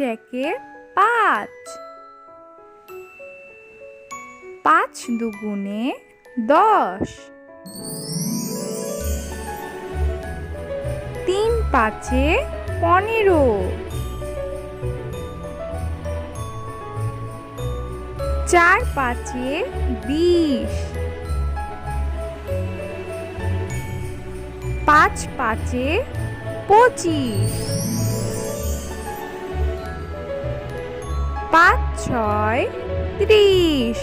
একে পাঁচ। পাঁচ দুগুণে দশ। তিন পাঁচে পনেরো। চার পাঁচে বিশ। পাঁচ পাঁচে পঁচিশ। পাঁচ ছয় ত্রিশ।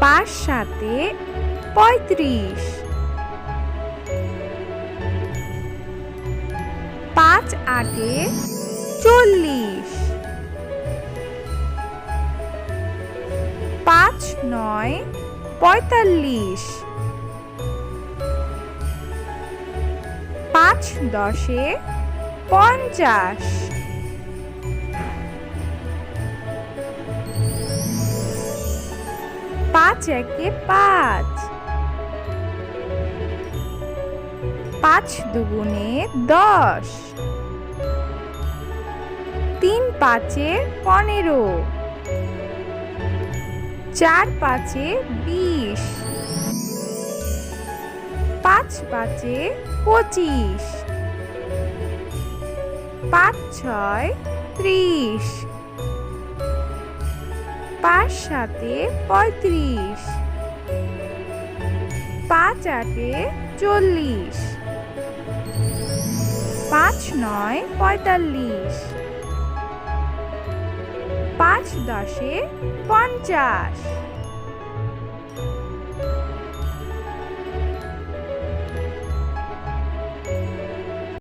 পাঁচ সাতে পঁয়ত্রিশ। পাঁচ আটে চল্লিশ। পাঁচ নয় পঁয়তাল্লিশ। পাঁচ দশে পঞ্চাশ। পাঁচ একে পাঁচ। পাঁচ দুগুণে দশ। তিন পাঁচে পনেরো। চার পাঁচে বিশ। পাঁচ পাঁচে পঁচিশ। পাঁচ, ছয়, ত্রিশ। পাঁচ, সাতে, পঁয়ত্রিশ। পাঁচ, আটে, চল্লিশ। পাঁচ, নয়, পঁয়তাল্লিশ। পাঁচ, দশে, পঞ্চাশ।